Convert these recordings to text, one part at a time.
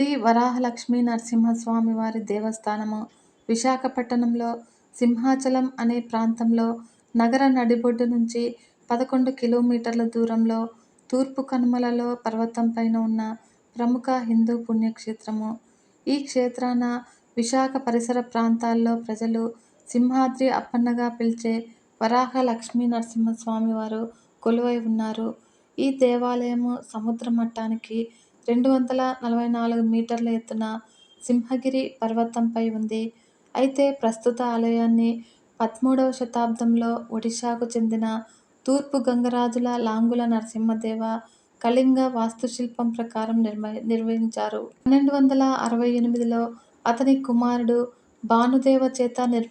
శ్రీ వరాహలక్ష్మీ నరసింహస్వామి వారి దేవస్థానము విశాఖపట్టణంలో సింహాచలం అనే ప్రాంతంలో నగర నడిబొడ్డు నుంచి పదకొండు కిలోమీటర్ల దూరంలో తూర్పు కనుమలలో పర్వతం పైన ఉన్న ప్రముఖ హిందూ పుణ్యక్షేత్రము. ఈ క్షేత్రాన విశాఖ పరిసర ప్రాంతాల్లో ప్రజలు సింహాద్రి అప్పన్నగా పిలిచే వరాహ లక్ష్మీ నరసింహస్వామి వారు కొలువై ఉన్నారు. ఈ దేవాలయము సముద్ర మట్టానికి రెండు వందల నలభై నాలుగు మీటర్ల ఎత్తున సింహగిరి పర్వతంపై ఉంది. అయితే ప్రస్తుత ఆలయాన్ని పదమూడవ శతాబ్దంలో ఒడిశాకు చెందిన తూర్పు గంగరాజుల లాంగుల నరసింహదేవ కళింగ వాస్తుశిల్పం ప్రకారం నిర్మ నిర్వహించారు. పన్నెండు వందల అరవై ఎనిమిదిలో అతని కుమారుడు భానుదేవ చేత నిర్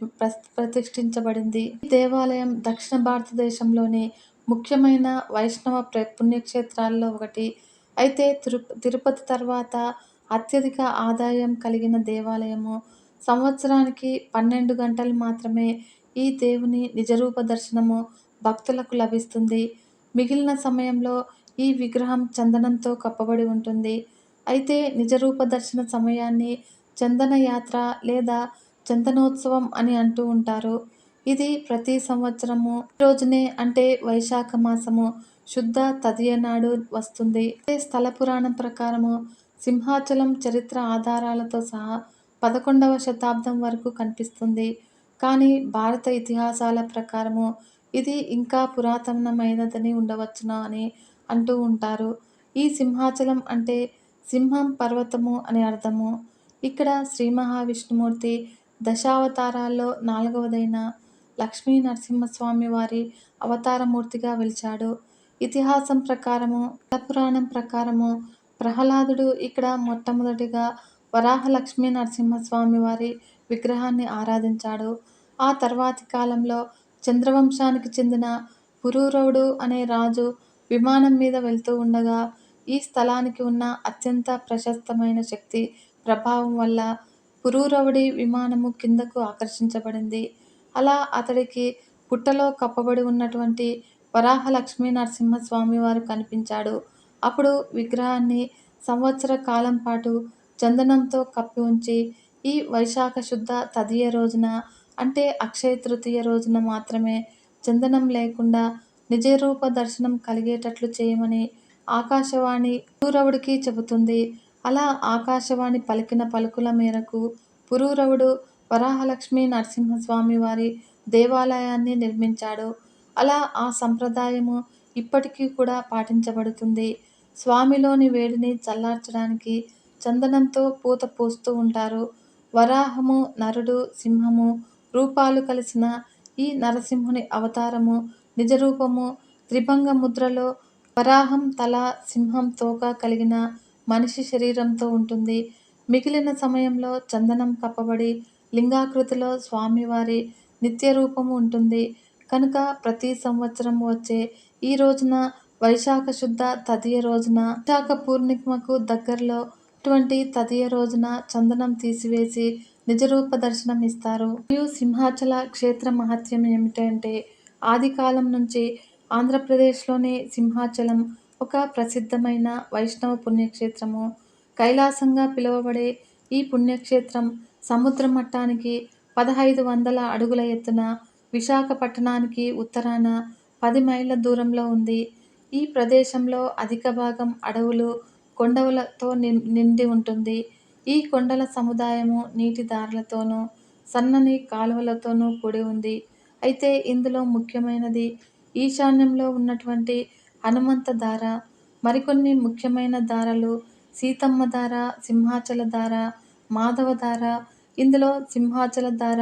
ప్రతిష్ఠించబడింది. ఈ దేవాలయం దక్షిణ భారతదేశంలోని ముఖ్యమైన వైష్ణవ పుణ్యక్షేత్రాల్లో ఒకటి. అయితే తిరు తిరుపతి తర్వాత అత్యధిక ఆదాయం కలిగిన దేవాలయము. సంవత్సరానికి పన్నెండు గంటలు మాత్రమే ఈ దేవుని నిజరూప దర్శనము భక్తులకు లభిస్తుంది. మిగిలిన సమయంలో ఈ విగ్రహం చందనంతో కప్పబడి ఉంటుంది. అయితే నిజరూప దర్శన సమయాన్ని చందన యాత్ర లేదా చందనోత్సవం అని అంటూ ఉంటారు. ఇది ప్రతి సంవత్సరము రోజునే అంటే వైశాఖ మాసము శుద్ధ తదియ నాడు వస్తుంది. స్థల పురాణం ప్రకారము సింహాచలం చరిత్ర ఆధారాలతో సహా పదకొండవ శతాబ్దం వరకు కనిపిస్తుంది. కానీ భారత ఇతిహాసాల ప్రకారము ఇది ఇంకా పురాతనమైనదని ఉండవచ్చునా అని అంటూ ఉంటారు. ఈ సింహాచలం అంటే సింహం పర్వతము అని అర్థము. ఇక్కడ శ్రీ మహావిష్ణుమూర్తి దశావతారాల్లో నాలుగవదైన లక్ష్మీ నరసింహస్వామి వారి అవతారమూర్తిగా వెలిచాడు. ఇతిహాసం ప్రకారము పురాణం ప్రకారము ప్రహ్లాదుడు ఇక్కడ మొట్టమొదటిగా వరాహ లక్ష్మీ నరసింహస్వామి వారి విగ్రహాన్ని ఆరాధించాడు. ఆ తర్వాతి కాలంలో చంద్రవంశానికి చెందిన పురూరవుడు అనే రాజు విమానం మీద వెళ్తూ ఉండగా ఈ స్థలానికి ఉన్న అత్యంత ప్రశస్తమైన శక్తి ప్రభావం వల్ల పురూరవుడి విమానము కిందకు ఆకర్షించబడింది. అలా అతడికి పుట్టలో కప్పబడి ఉన్నటువంటి వరాహ లక్ష్మీ నరసింహస్వామి వారు కనిపించాడు. అప్పుడు విగ్రహాన్ని సంవత్సర కాలం పాటు చందనంతో కప్పి ఉంచి ఈ వైశాఖ శుద్ధ తదియ రోజున అంటే అక్షయ తృతీయ రోజున మాత్రమే చందనం లేకుండా నిజరూప దర్శనం కలిగేటట్లు చేయమని ఆకాశవాణి పురూరవుడికి చెబుతుంది. అలా ఆకాశవాణి పలికిన పలుకుల మేరకు పురూరవుడు వరాహలక్ష్మి నరసింహస్వామి వారి దేవాలయాన్ని నిర్మించాడు. అలా ఆ సంప్రదాయము ఇప్పటికీ కూడా పాటించబడుతుంది. స్వామిలోని వేడిని చల్లార్చడానికి చందనంతో పూత పోస్తూ ఉంటారు. వరాహము నరుడు సింహము రూపాలు కలిసిన ఈ నరసింహుని అవతారము నిజరూపము త్రిభంగ ముద్రలో వరాహం తల సింహం తోక కలిగిన మనిషి శరీరంతో ఉంటుంది. మిగిలిన సమయంలో చందనం కప్పబడి లింగాకృతిలో స్వామివారి నిత్య రూపము ఉంటుంది. కనుక ప్రతి సంవత్సరం వచ్చే ఈ రోజున వైశాఖ శుద్ధ తదియ రోజున విశాఖ పూర్ణిమకు దగ్గరలో అటువంటి తదియ రోజున చందనం తీసివేసి నిజరూప దర్శనం ఇస్తారు. మరియు సింహాచల క్షేత్ర మహత్యం ఏమిటంటే ఆది కాలం నుంచి ఆంధ్రప్రదేశ్లోని సింహాచలం ఒక ప్రసిద్ధమైన వైష్ణవ పుణ్యక్షేత్రము. కైలాసంగా పిలువబడే ఈ పుణ్యక్షేత్రం సముద్ర మట్టానికి పదహైదు వందల అడుగుల ఎత్తున విశాఖపట్టణానికి ఉత్తరాన పది మైళ్ళ దూరంలో ఉంది. ఈ ప్రదేశంలో అధిక భాగం అడవులు కొండలతో నిండి ఉంటుంది. ఈ కొండల సముదాయము నీటి దారులతోనూ సన్నని కాలువలతోనూ కూడి ఉంది. అయితే ఇందులో ముఖ్యమైనది ఈశాన్యంలో ఉన్నటువంటి హనుమంత దార మరికొన్ని ముఖ్యమైన దారలు సీతమ్మ దార సింహాచల దార మాధవ దార ఇందులో సింహాచల దార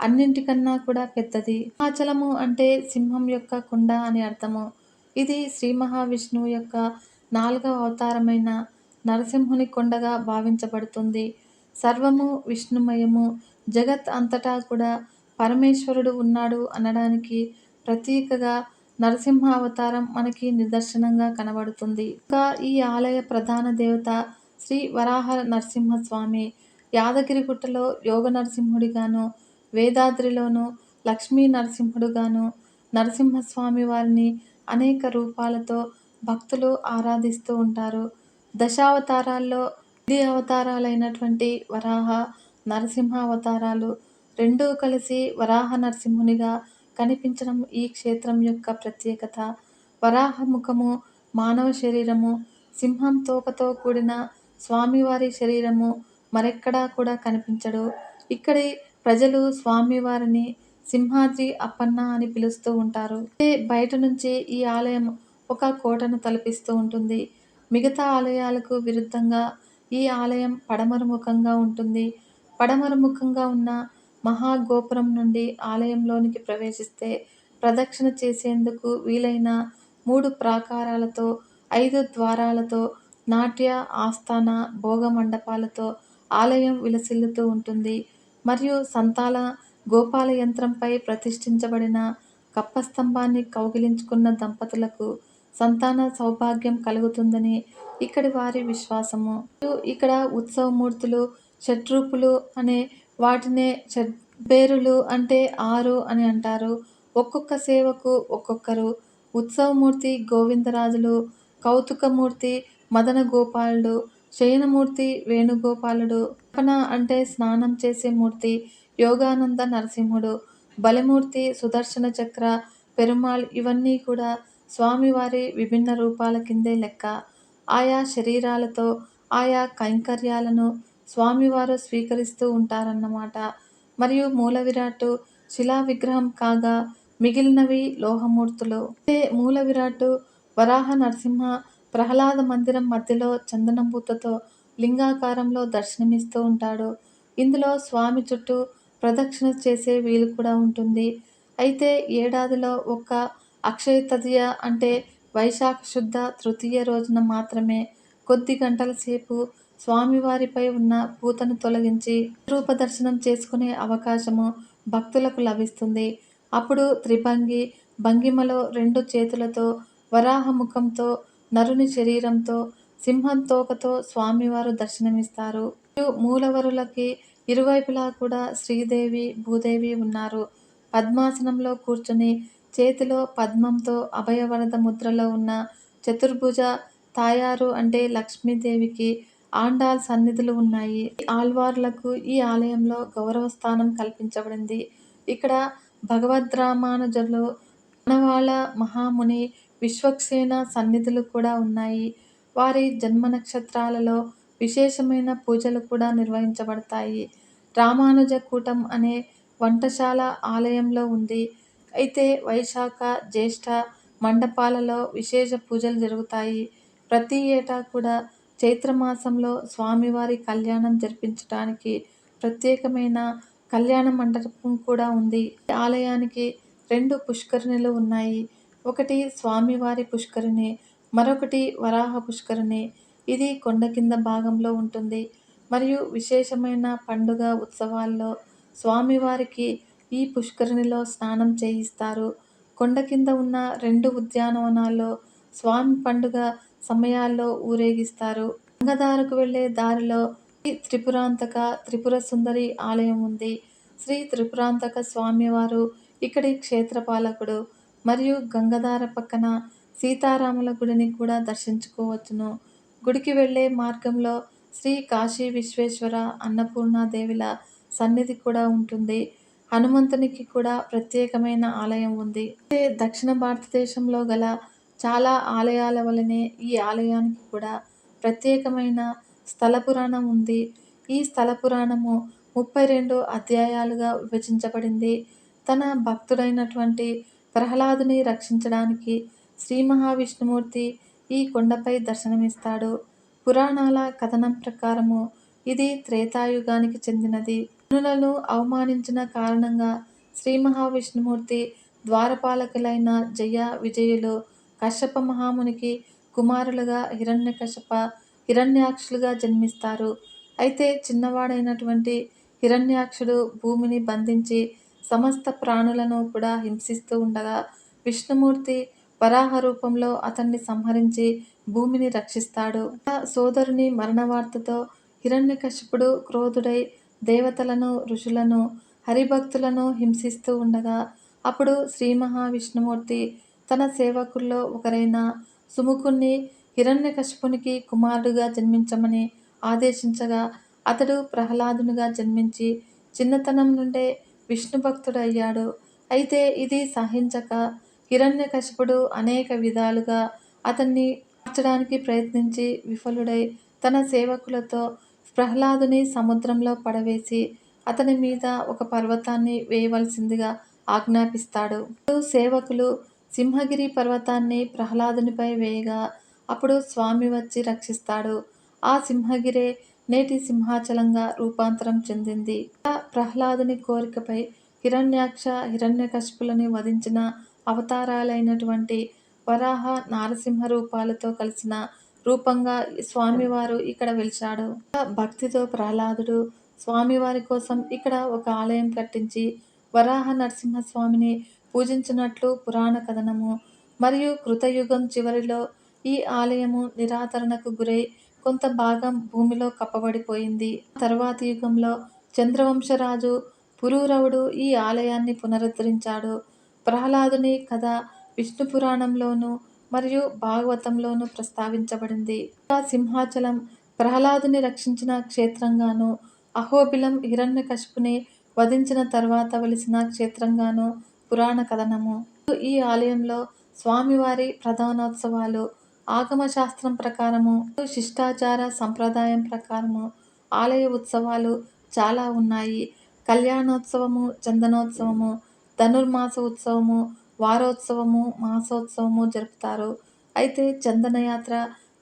అన్నింటికన్నా కూడా పెద్దది. సింహాచలము అంటే సింహం యొక్క కుండ అని అర్థము. ఇది శ్రీ మహావిష్ణువు యొక్క నాలుగవ అవతారమైన నరసింహుని కొండగా భావించబడుతుంది. సర్వము విష్ణుమయము. జగత్ అంతటా కూడా పరమేశ్వరుడు ఉన్నాడు అనడానికి ప్రతీకగా నరసింహ అవతారం మనకి నిదర్శనంగా కనబడుతుంది. ఇంకా ఈ ఆలయ ప్రధాన దేవత శ్రీ వరాహ నరసింహస్వామి యాదగిరిగుట్టలో యోగ నరసింహుడిగాను వేదాద్రిలోను లక్ష్మీ నరసింహుడుగాను నరసింహస్వామి వారిని అనేక రూపాలతో భక్తులు ఆరాధిస్తూ ఉంటారు. దశావతారాల్లో ఇది అవతారాలైనటువంటి వరాహ నరసింహ అవతారాలు రెండూ కలిసి వరాహ నరసింహునిగా కనిపించడం ఈ క్షేత్రం యొక్క ప్రత్యేకత. వరాహ ముఖము మానవ శరీరము సింహం తోకతో కూడిన స్వామివారి శరీరము మరెక్కడా కూడా కనిపించడు. ఇక్కడి ప్రజలు స్వామివారిని సింహాద్రి అప్పన్న అని పిలుస్తూ ఉంటారు. అయితే బయట నుంచి ఈ ఆలయం ఒక కోటను తలపిస్తూ ఉంటుంది. మిగతా ఆలయాలకు విరుద్ధంగా ఈ ఆలయం పడమరముఖంగా ఉంటుంది. పడమరముఖంగా ఉన్న మహాగోపురం నుండి ఆలయంలోనికి ప్రవేశిస్తే ప్రదక్షిణ చేసేందుకు వీలైన మూడు ప్రాకారాలతో ఐదు ద్వారాలతో నాట్య ఆస్థాన భోగ మండపాలతో ఆలయం విలసిల్లుతూ ఉంటుంది. మరియు సంతాల గోపాల యంత్రంపై ప్రతిష్ఠించబడిన కప్పస్తంభాన్ని కౌగిలించుకున్న దంపతులకు సంతాన సౌభాగ్యం కలుగుతుందని ఇక్కడి వారి విశ్వాసము. ఇక్కడ ఉత్సవమూర్తులు షట్రూపులు అనే వాటినే షడ్బేరులు అంటే ఆరు అని అంటారు. ఒక్కొక్క సేవకు ఒక్కొక్కరు. ఉత్సవమూర్తి గోవిందరాజులు కౌతుకమూర్తి మదన గోపాలుడు శయనమూర్తి వేణుగోపాలుడు. కల్పన అంటే స్నానం చేసే మూర్తి యోగానంద నరసింహుడు బలిమూర్తి సుదర్శన చక్ర పెరుమాళ్ ఇవన్నీ కూడా స్వామివారి విభిన్న రూపాల కిందే లెక్క. ఆయా శరీరాలతో ఆయా కైంకర్యాలను స్వామివారు స్వీకరిస్తూ ఉంటారన్నమాట. మరియు మూల విరాట్టు శిలా విగ్రహం కాగా మిగిలినవి లోహమూర్తులు. అంటే మూల విరాట్టు వరాహ నరసింహ ప్రహ్లాద మందిరం మధ్యలో చందనం పూతతో లింగాకారంలో దర్శనమిస్తూ ఉంటాడు. ఇందులో స్వామి చుట్టూ ప్రదక్షిణ చేసే వీలు కూడా ఉంటుంది. అయితే ఏడాదిలో ఒక్క అక్షయ తదియ అంటే వైశాఖ శుద్ధ తృతీయ రోజున మాత్రమే. కొద్ది గంటల సేపు స్వామివారిపై ఉన్న పూతను తొలగించి రూప దర్శనం చేసుకునే అవకాశము భక్తులకు లభిస్తుంది. అప్పుడు త్రిభంగి భంగిమలో రెండు చేతులతో వరాహ ముఖంతో నరుని శరీరంతో సింహం తోకతో స్వామివారు దర్శనమిస్తారు. మూలవరులకి ఇరువైపులా కూడా శ్రీదేవి భూదేవి ఉన్నారు. పద్మాసనంలో కూర్చుని చేతిలో పద్మంతో అభయవరద ముద్రలో ఉన్న చతుర్భుజ తాయారు అంటే లక్ష్మీదేవికి ఆండాల్ సన్నిధులు ఉన్నాయి. ఆల్వార్లకు ఈ ఆలయంలో గౌరవ స్థానం కల్పించబడింది. ఇక్కడ భగవద్రామానుజులు మానవాళ మహాముని విశ్వక్సేన సన్నిధులు కూడా ఉన్నాయి. వారి జన్మ నక్షత్రాలలో విశేషమైన పూజలు కూడా నిర్వహించబడతాయి. రామానుజ కూటం అనే వంటశాల ఆలయంలో ఉంది. అయితే వైశాఖ జ్యేష్ఠ మండపాలలో విశేష పూజలు జరుగుతాయి. ప్రతి ఏటా కూడా చైత్రమాసంలో స్వామివారి కళ్యాణం జరిపించడానికి ప్రత్యేకమైన కళ్యాణ మండపం కూడా ఉంది. ఆలయానికి రెండు పుష్కరిణులు ఉన్నాయి. ఒకటి స్వామివారి పుష్కరిణి మరొకటి వరాహ పుష్కరిణి. ఇది కొండ కింద భాగంలో ఉంటుంది. మరియు విశేషమైన పండుగ ఉత్సవాల్లో స్వామివారికి ఈ పుష్కరిణిలో స్నానం చేయిస్తారు. కొండ కింద ఉన్న రెండు ఉద్యానవనాల్లో స్వామి పండుగ సమయాల్లో ఊరేగిస్తారు. గంగదారకు వెళ్ళే దారిలో శ్రీ త్రిపురాంతక త్రిపుర సుందరి ఆలయం ఉంది. శ్రీ త్రిపురాంతక స్వామివారు ఇక్కడి క్షేత్రపాలకుడు. మరియు గంగధార పక్కన సీతారాముల గుడిని కూడా దర్శించుకోవచ్చును. గుడికి వెళ్ళే మార్గంలో శ్రీ కాశీ విశ్వేశ్వర అన్నపూర్ణాదేవిల సన్నిధి కూడా ఉంటుంది. హనుమంతునికి కూడా ప్రత్యేకమైన ఆలయం ఉంది. దక్షిణ భారతదేశంలో గల చాలా ఆలయాల వలనే ఈ ఆలయానికి కూడా ప్రత్యేకమైన స్థల పురాణం ఉంది. ఈ స్థల పురాణము ముప్పై రెండు అధ్యాయాలుగా విభజించబడింది. తన భక్తుడైనటువంటి ప్రహ్లాదుని రక్షించడానికి శ్రీ మహావిష్ణుమూర్తి ఈ కొండపై దర్శనమిస్తాడు. పురాణాల కథనం ప్రకారము ఇది త్రేతాయుగానికి చెందినది. మునులను అవమానించిన కారణంగా శ్రీ మహావిష్ణుమూర్తి ద్వారపాలకులైన జయ విజయులు కశ్యప మహామునికి కుమారులుగా హిరణ్యకశప హిరణ్యాక్షులుగా జన్మిస్తారు. అయితే చిన్నవాడైనటువంటి హిరణ్యాక్షుడు భూమిని బంధించి సమస్త ప్రాణులను కూడా హింసిస్తూ ఉండగా విష్ణుమూర్తి వరాహ రూపంలో అతన్ని సంహరించి భూమిని రక్షిస్తాడు సోదరుని మరణవార్తతో హిరణ్యకశిపుడు క్రోధుడై దేవతలను ఋషులను హరిభక్తులను హింసిస్తూ ఉండగా అప్పుడు శ్రీ మహావిష్ణుమూర్తి తన సేవకుల్లో ఒకరైన సుముఖుణ్ణి హిరణ్యకశిపునికి కుమారుడుగా జన్మించమని ఆదేశించగా అతడు ప్రహ్లాదునిగా జన్మించి చిన్నతనం నుండే విష్ణు భక్తుడయ్యాడు. అయితే ఇది సహించక హిరణ్యకశిపుడు అనేక విధాలుగా అతన్ని మార్చడానికి ప్రయత్నించి విఫలుడై తన సేవకులతో ప్రహ్లాదుని సముద్రంలో పడవేసి అతని మీద ఒక పర్వతాన్ని వేయవలసిందిగా ఆజ్ఞాపిస్తాడు. సేవకులు సింహగిరి పర్వతాన్ని ప్రహ్లాదునిపై వేయగా అప్పుడు స్వామి వచ్చి రక్షిస్తాడు. ఆ సింహగిరే నేటి సింహాచలంగా రూపాంతరం చెందింది. ప్రహ్లాదుని కోరికపై హిరణ్యాక్ష, హిరణ్యకశిపులని వధించిన అవతారాలైనటువంటి వరాహ, నారసింహ రూపాలతో కలిసిన రూపంగా స్వామివారు ఇక్కడ వెలిచాడు భక్తితో ప్రహ్లాదుడు స్వామివారి కోసం ఇక్కడ ఒక ఆలయం కట్టించి వరాహ నరసింహస్వామిని పూజించినట్లు పురాణ కథనము. మరియు కృతయుగం చివరిలో ఈ ఆలయము నిరాదరణకు గురై కొంత భాగం భూమిలో కప్పబడిపోయింది. తర్వాతి యుగంలో చంద్రవంశరాజు పురూరవుడు ఈ ఆలయాన్ని పునరుద్ధరించాడు. ప్రహ్లాదుని కథ విష్ణు పురాణంలోను మరియు భాగవతంలోను ప్రస్తావించబడింది. సింహాచలం ప్రహ్లాదుని రక్షించిన క్షేత్రంగాను, అహోబిలం హిరణ్యకశిపుని వధించిన తర్వాత వెలిసిన క్షేత్రంగాను పురాణ కథనము. ఈ ఆలయంలో స్వామివారి ప్రధానోత్సవాలు ఆగమ శాస్త్రం ప్రకారము శిష్టాచార సంప్రదాయం ప్రకారము ఆలయ ఉత్సవాలు చాలా ఉన్నాయి. కళ్యాణోత్సవము, చందనోత్సవము, ధనుర్మాస ఉత్సవము, వారోత్సవము, మాసోత్సవము జరుపుతారు. అయితే చందనయాత్ర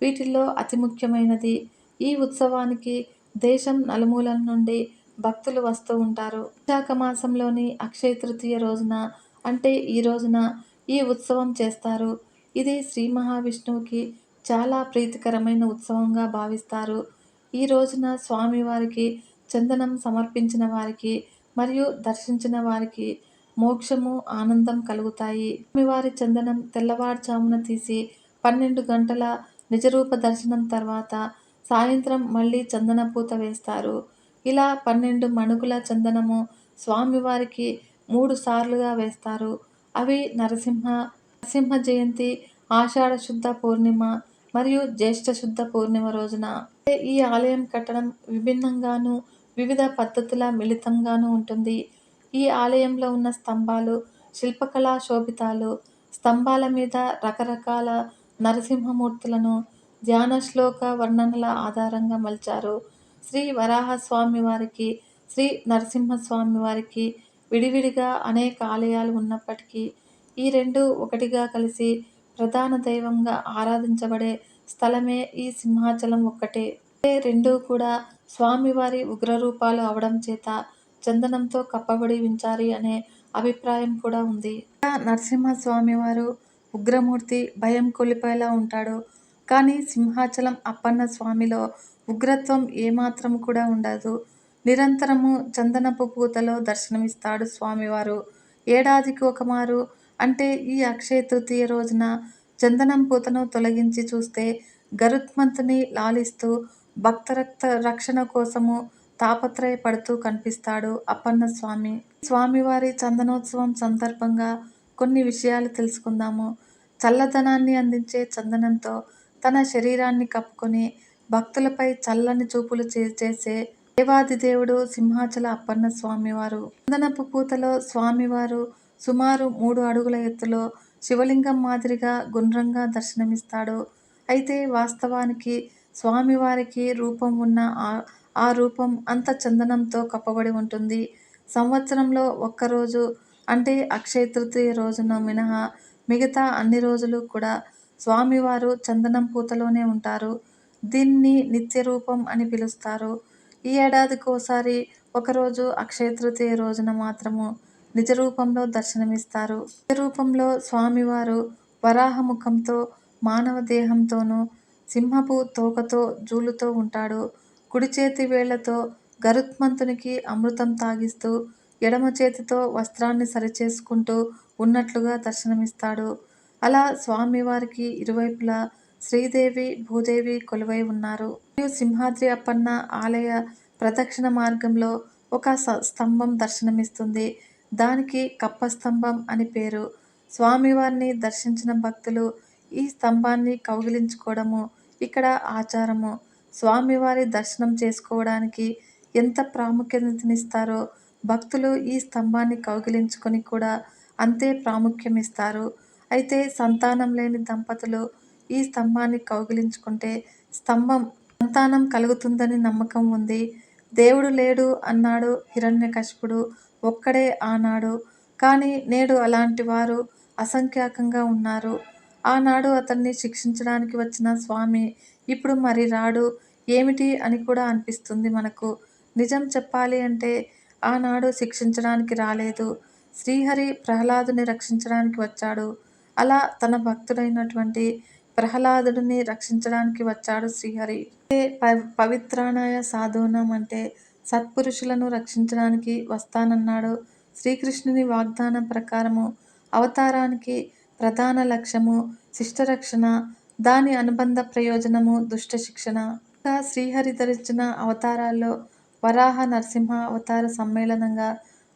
వీటిల్లో అతి ముఖ్యమైనది. ఈ ఉత్సవానికి దేశం నలుమూలల నుండి భక్తులు వస్తూ ఉంటారు. విశాఖ మాసంలోని అక్షయ తృతీయ రోజున అంటే ఈ రోజున ఈ ఉత్సవం చేస్తారు. ఇది శ్రీ మహావిష్ణువుకి చాలా ప్రీతికరమైన ఉత్సవంగా భావిస్తారు. ఈ రోజున స్వామివారికి చందనం సమర్పించిన వారికి మరియు దర్శించిన వారికి మోక్షము, ఆనందం కలుగుతాయి. స్వామివారి చందనం తెల్లవారుజామున తీసి పన్నెండు గంటల నిజరూప దర్శనం తర్వాత సాయంత్రం మళ్ళీ చందన పూత వేస్తారు. ఇలా పన్నెండు మణుగుల చందనము స్వామివారికి మూడు సార్లుగా వేస్తారు. అవి నరసింహ, నరసింహ జయంతి, ఆషాఢ శుద్ధ పూర్ణిమ మరియు జ్యేష్ఠ శుద్ధ పూర్ణిమ రోజున. ఈ ఆలయం కట్టడం విభిన్నంగాను, వివిధ పద్ధతుల మిళితంగాను ఉంటుంది. ఈ ఆలయంలో ఉన్న స్తంభాలు శిల్పకళా శోభితాలు. స్తంభాల మీద రకరకాల నరసింహమూర్తులను ధ్యాన శ్లోక వర్ణనల ఆధారంగా మలిచారు. శ్రీ వరాహస్వామి వారికి శ్రీ నరసింహస్వామి వారికి విడివిడిగా అనేక ఆలయాలు ఉన్నప్పటికీ ఈ రెండు ఒకటిగా కలిసి ప్రధాన దైవంగా ఆరాధించబడే స్థలమే ఈ సింహాచలం ఒక్కటే. రెండు రెండూ కూడా స్వామివారి ఉగ్రరూపాలు అవడం చేత చందనంతో కప్పబడి ఉంచారి అనే అభిప్రాయం కూడా ఉంది. నరసింహస్వామి వారు ఉగ్రమూర్తి భయం కొలిపేలా ఉంటాడు. కానీ సింహాచలం అప్పన్న స్వామిలో ఉగ్రత్వం ఏమాత్రం కూడా ఉండదు. నిరంతరము చందనపు పూతలో దర్శనమిస్తాడు స్వామివారు. ఏడాదికి ఒకమారు అంటే ఈ అక్షయ తృతీయ రోజున చందనం పూతను తొలగించి చూస్తే గరుత్మంతుని లాలిస్తూ భక్త రక్త రక్షణ కోసము తాపత్రయపడుతూ కనిపిస్తాడు అప్పన్నస్వామి. స్వామివారి చందనోత్సవం సందర్భంగా కొన్ని విషయాలు తెలుసుకుందాము. చల్లదనాన్ని అందించే చందనంతో తన శరీరాన్ని కప్పుకొని భక్తులపై చల్లని చూపులు చేసే దేవాది దేవుడు సింహాచల అప్పన్నస్వామివారు. చందనపు పూతలో స్వామివారు సుమారు మూడు అడుగుల ఎత్తులో శివలింగం మాదిరిగా గుండ్రంగా దర్శనమిస్తాడు. అయితే వాస్తవానికి స్వామివారికి రూపం ఉన్న ఆ రూపం అంత చందనంతో కప్పబడి ఉంటుంది. సంవత్సరంలో ఒక్క రోజు అంటే అక్షయ తృతీయ రోజున మినహా మిగతా అన్ని రోజులు కూడా స్వామివారు చందనం పూతలోనే ఉంటారు. దీనిని నిత్యరూపం అని పిలుస్తారు. ఈ ఏడాదికోసారి ఒకరోజు అక్షయ తృతీయ రోజున మాత్రము నిజరూపంలో దర్శనమిస్తారు. నిజరూపంలో స్వామివారు వరాహముఖంతో మానవ దేహంతోను, సింహపు తోకతో జూలుతో ఉంటాడు. కుడి చేతి వేళ్ళతో గరుత్మంతునికి అమృతం తాగిస్తూ, ఎడమ చేతితో వస్త్రాన్ని సరిచేసుకుంటూ ఉన్నట్లుగా దర్శనమిస్తాడు. అలా స్వామివారికి ఇరువైపులా శ్రీదేవి, భూదేవి కొలువై ఉన్నారు. మరియు సింహాద్రి అప్పన్న ఆలయ ప్రదక్షిణ మార్గంలో ఒక స్తంభం దర్శనమిస్తుంది. దానికి కప్పస్తంభం అని పేరు. స్వామివారిని దర్శించిన భక్తులు ఈ స్తంభాన్ని కౌగిలించుకోవడము ఇక్కడ ఆచారము. స్వామివారి దర్శనం చేసుకోవడానికి ఎంత ప్రాముఖ్యతనిస్తారో భక్తులు ఈ స్తంభాన్ని కౌగిలించుకొని కూడా అంతే ప్రాముఖ్యం ఇస్తారు అయితే సంతానం లేని దంపతులు ఈ స్తంభాన్ని కౌగిలించుకుంటే స్తంభం సంతానం కలుగుతుందని నమ్మకం ఉంది. దేవుడు లేడు అన్నాడు హిరణ్యకశిపుడు ఒక్కడే ఆనాడు. కానీ నేడు అలాంటి వారు అసంఖ్యాకంగా ఉన్నారు. ఆనాడు అతన్ని శిక్షించడానికి వచ్చిన స్వామి ఇప్పుడు మరి రాడు. ఏమిటి అని కూడా అనిపిస్తుంది మనకు. నిజం చెప్పాలి అంటే ఆనాడు శిక్షించడానికి రాలేదు. శ్రీహరి ప్రహ్లాదుని రక్షించడానికి వచ్చాడు. అలా తన భక్తుడైనటువంటి ప్రహ్లాదుడిని రక్షించడానికి వచ్చాడు శ్రీహరి. పవిత్రానాయ సాధూనం అంటే సత్పురుషులను రక్షించడానికి వస్తానన్నాడు. శ్రీకృష్ణుని వాగ్దానం ప్రకారము అవతారానికి ప్రధాన లక్ష్యము శిష్టరక్షణ దాని అనుబంధ ప్రయోజనము దుష్ట శిక్షణ. ఇంకా శ్రీహరి ధరించిన అవతారాల్లో వరాహ నరసింహ అవతార సమ్మేళనంగా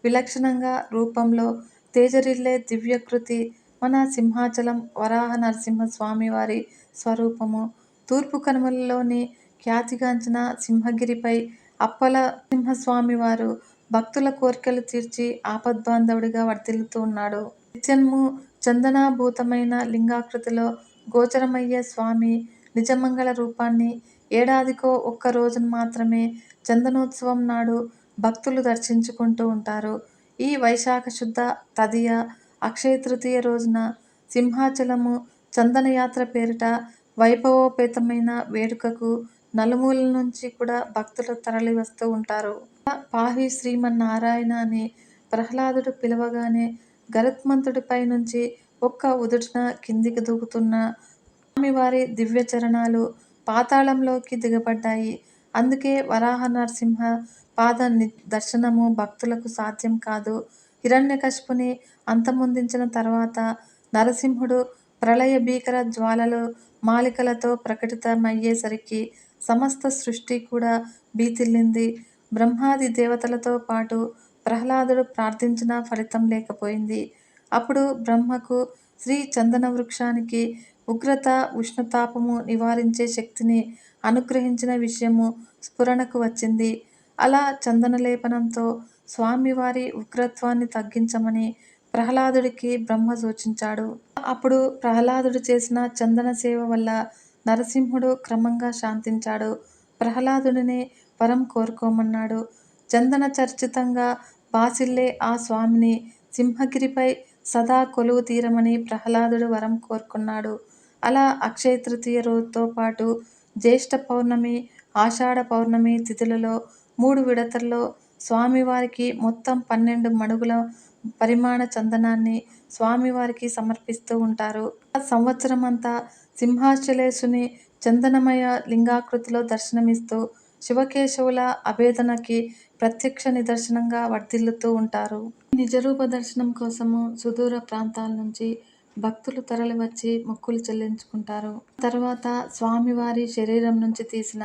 విలక్షణంగా రూపంలో తేజరిల్లే దివ్యకృతి మన సింహాచలం వరాహ నరసింహ స్వామివారి స్వరూపము. తూర్పు కనుమలలోని ఖ్యాతిగాంచిన సింహగిరిపై అప్పల సింహస్వామివారు భక్తుల కోరికలు తీర్చి ఆపద్బాంధవుడిగా వర్తిల్లుతూ ఉన్నాడు. నిత్యము చందనాభూతమైన లింగాకృతిలో గోచరమయ్యే స్వామి నిజమంగళ రూపాన్ని ఏడాదికో ఒక్క రోజున మాత్రమే చందనోత్సవం నాడు భక్తులు దర్శించుకుంటూ ఉంటారు. ఈ వైశాఖ శుద్ధ తదియ అక్షయ తృతీయ రోజున సింహాచలము చందనయాత్ర పేరిట వైభవోపేతమైన వేడుకకు నలుమూలల నుంచి కూడా భక్తులు తరలి వస్తూ ఉంటారు. పాహి శ్రీమన్నారాయణ అని ప్రహ్లాదుడు పిలవగానే గరుత్మంతుడిపై నుంచి ఒక్క ఉదుటిన కిందికి దూకుతున్న స్వామివారి దివ్య చరణాలు పాతాళంలోకి దిగబడ్డాయి. అందుకే వరాహ నరసింహ పాద దర్శనము భక్తులకు సాధ్యం కాదు. హిరణ్యకశిపుని అంతమొందించిన తర్వాత నరసింహుడు ప్రళయ భీకర జ్వాలలు మాలికలతో ప్రకటితమయ్యేసరికి సమస్త సృష్టి కూడా బీతిల్లింది బ్రహ్మాది దేవతలతో పాటు ప్రహ్లాదుడు ప్రార్థించిన ఫలితం లేకపోయింది. అప్పుడు బ్రహ్మకు శ్రీ చందన వృక్షానికి ఉగ్రత ఉష్ణతాపము నివారించే శక్తిని అనుగ్రహించిన విషయము స్ఫురణకు వచ్చింది. అలా చందన లేపనంతో స్వామివారి ఉగ్రత్వాన్ని తగ్గించమని ప్రహ్లాదుడికి బ్రహ్మ సూచించాడు. అప్పుడు ప్రహ్లాదుడు చేసిన చందన సేవ వల్ల నరసింహుడు క్రమంగా శాంతించాడు. ప్రహ్లాదుడిని వరం కోరుకోమన్నాడు. చందన చర్చితంగా బాసిల్లే ఆ స్వామిని సింహగిరిపై సదా కొలువు తీరమని ప్రహ్లాదుడు వరం కోరుకున్నాడు. అలా అక్షయ తృతీయ రోజుతో పాటు జ్యేష్ఠ పౌర్ణమి ఆషాఢ పౌర్ణమి తిథులలో మూడు విడతల్లో స్వామివారికి మొత్తం పన్నెండు మడుగుల పరిమాణ చందనాన్ని స్వామివారికి సమర్పిస్తూ ఉంటారు. సంవత్సరం అంతా సింహాచలేశుని చందనమయ లింగాకృతిలో దర్శనమిస్తూ శివకేశవుల అభేదనకి ప్రత్యక్ష నిదర్శనంగా వర్ధిల్లుతూ ఉంటారు. నిజరూప దర్శనం కోసము సుదూర ప్రాంతాల నుంచి భక్తులు తరలివచ్చి మొక్కులు చెల్లించుకుంటారు. తర్వాత స్వామివారి శరీరం నుంచి తీసిన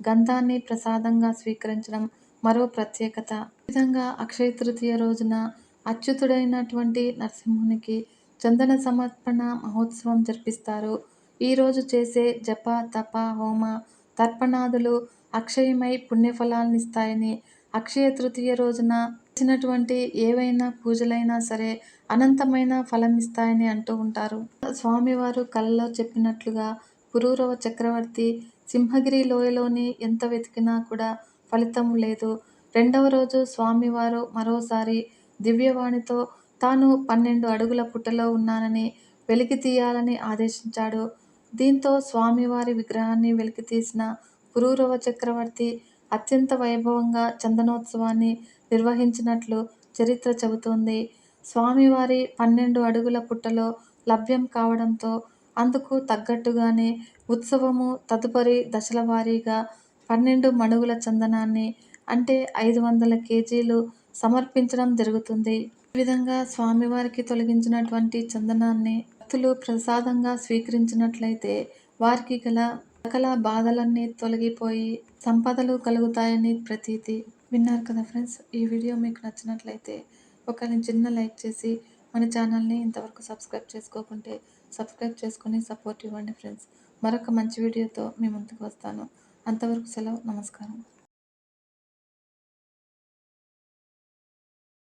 గంధాన్ని ప్రసాదంగా స్వీకరించడం మరో ప్రత్యేకత. విధంగా అక్షయ తృతీయ రోజున అచ్యుతుడైనటువంటి నరసింహునికి చందన సమర్పణ మహోత్సవం జరిపిస్తారు. ఈరోజు చేసే జప తప హోమ తర్పణాదులు అక్షయమై పుణ్యఫలాలనిస్తాయని అక్షయ తృతీయ రోజున వచ్చినటువంటి ఏవైనా పూజలైనా సరే అనంతమైన ఫలం ఇస్తాయని అంటూ ఉంటారు. స్వామివారు కలలో చెప్పినట్లుగా పురూరవ చక్రవర్తి సింహగిరి లోయలోని ఎంత వెతికినా కూడా ఫలితం లేదు. రెండవ రోజు స్వామివారు మరోసారి దివ్యవాణితో తాను పన్నెండు అడుగుల పుట్టలో ఉన్నానని వెలికి తీయాలని ఆదేశించాడు. దీంతో స్వామివారి విగ్రహాన్ని వెలికి తీసిన పురూరవ చక్రవర్తి అత్యంత వైభవంగా చందనోత్సవాన్ని నిర్వహించినట్లు చరిత్ర చెబుతోంది. స్వామివారి పన్నెండు అడుగుల పుట్టలో లభ్యం కావడంతో అందుకు తగ్గట్టుగానే ఉత్సవము తదుపరి దశల వారీగా పన్నెండు మణుగుల చందనాన్ని అంటే ఐదు వందల కేజీలు సమర్పించడం జరుగుతుంది. ఈ విధంగా స్వామివారికి తొలగించినటువంటి చందనాన్ని భక్తులు ప్రసాదంగా స్వీకరించినట్లయితే వారికి గల సకల బాధలన్నీ తొలగిపోయి సంపదలు కలుగుతాయని ప్రతీతి విన్నారు కదా ఫ్రెండ్స్. ఈ వీడియో మీకు నచ్చినట్లయితే ఒక చిన్న లైక్ చేసి మన ఛానల్ని ఇంతవరకు సబ్స్క్రైబ్ చేసుకోకుంటే సబ్స్క్రైబ్ చేసుకుని సపోర్ట్ ఇవ్వండి ఫ్రెండ్స్. మరొక మంచి వీడియోతో మీ ముందుకు వస్తాను. అంతవరకు సెలవు. నమస్కారం.